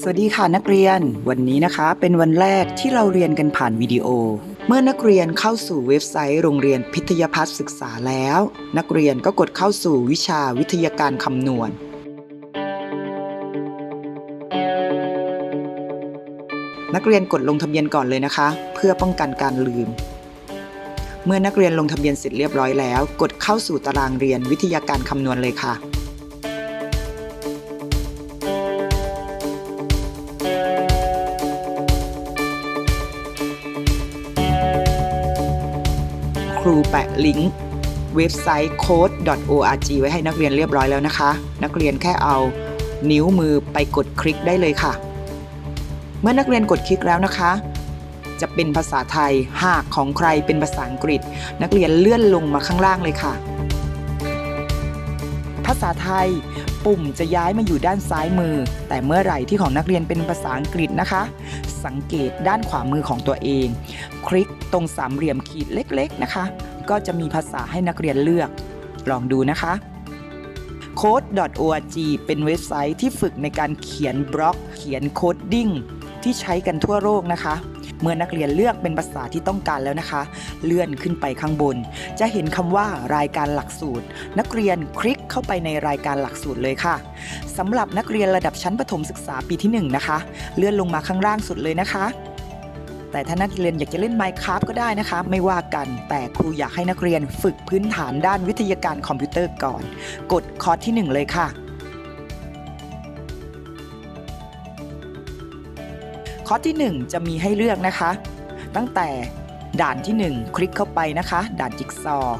สวัสดีค่ะนักเรียน วันนี้นะคะเป็นวันแรกที่เราเรียนกันผ่านวิดีโอ เมื่อนักเรียนเข้าสู่เว็บไซต์โรงเรียนพิทยพัฒน์ศึกษาแล้ว นักเรียนก็กดเข้าสู่วิชาวิทยาการคำนวณ นักเรียนกดลงทะเบียนก่อนเลยนะคะ เพื่อป้องกันการลืม เมื่อนักเรียนลงทะเบียนเสร็จเรียบร้อยแล้ว กดเข้าสู่ตารางเรียนวิทยาการคำนวณเลยค่ะ รูแปะลิงก์เว็บไซต์ code.org ไว้ให้นักเรียนเรียบร้อยแล้วนะคะ นักเรียนแค่เอานิ้วมือไปกดคลิกได้เลยค่ะ เมื่อนักเรียนกดคลิกแล้วนะคะ จะเป็นภาษาไทย หากของใครเป็นภาษาอังกฤษ นักเรียนเลื่อนลงมาข้างล่างเลยค่ะ ภาษาไทย ปุ่มจะย้ายมาอยู่ด้านซ้ายมือ แต่เมื่อไหร่ที่ของนักเรียนเป็นภาษาอังกฤษนะคะ สังเกตด้านขวามือของตัวเอง คลิกตรงสามเหลี่ยมขีดเล็กๆนะคะ ก็จะมีภาษาให้นักเรียนเลือก ลองดูนะคะ code.org เป็นเว็บไซต์ที่ฝึกในการเขียนบล็อก เขียนโคดดิ้งที่ใช้กันทั่วโลกนะคะ เมื่อนักเรียนเลือกเป็นภาษาที่ต้องการแล้วนะคะ เลื่อนขึ้นไปข้างบน จะเห็นคำว่ารายการหลักสูตร นักเรียนคลิกเข้าไปในรายการหลักสูตรเลยค่ะสำหรับนักเรียนระดับชั้นประถมศึกษาปีที่ 1 นะคะ เลื่อนลงมาข้างล่างสุดเลยนะคะแต่ถ้านักเรียนอยากจะเล่น Minecraft ก็ได้นะคะ ไม่ว่ากันแต่ครูอยากให้นักเรียนฝึกพื้นฐานด้านวิทยาการคอมพิวเตอร์ก่อน กดคอร์สที่ 1 เลยค่ะ คอร์สที่ 1 จะมีให้เลือกนะคะ ตั้งแต่ด่านที่ 1 คลิกเข้าไปนะคะ ด่านจิ๊กซอว์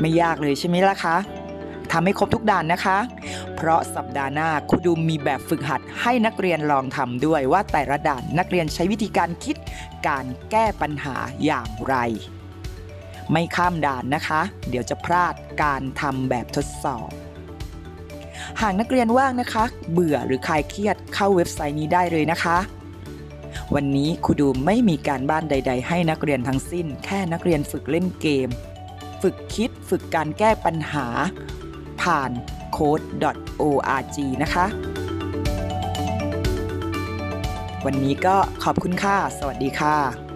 ไม่ยากเลยใช่ไหมล่ะคะทำให้ครบทุกด่านนะคะ เพราะสัปดาห์หน้าครูดูมีแบบฝึกหัดให้นักเรียนลองทำด้วยว่าแต่ละด่านนักเรียนใช้วิธีการคิดการแก้ปัญหาอย่างไร ไม่ข้ามด่านนะคะ เดี๋ยวจะพลาดการทำแบบทดสอบ หากนักเรียนว่างนะคะ เบื่อหรือคลายเครียดเข้าเว็บไซต์นี้ได้เลยนะคะ วันนี้ครูดูไม่มีการบ้านใด ๆ ให้นักเรียนทั้งสิ้น แค่นักเรียนฝึกเล่นเกม ฝึกคิดฝึกการแก้ปัญหา ผ่าน code.org นะคะวันนี้ก็ขอบคุณค่ะ สวัสดีค่ะ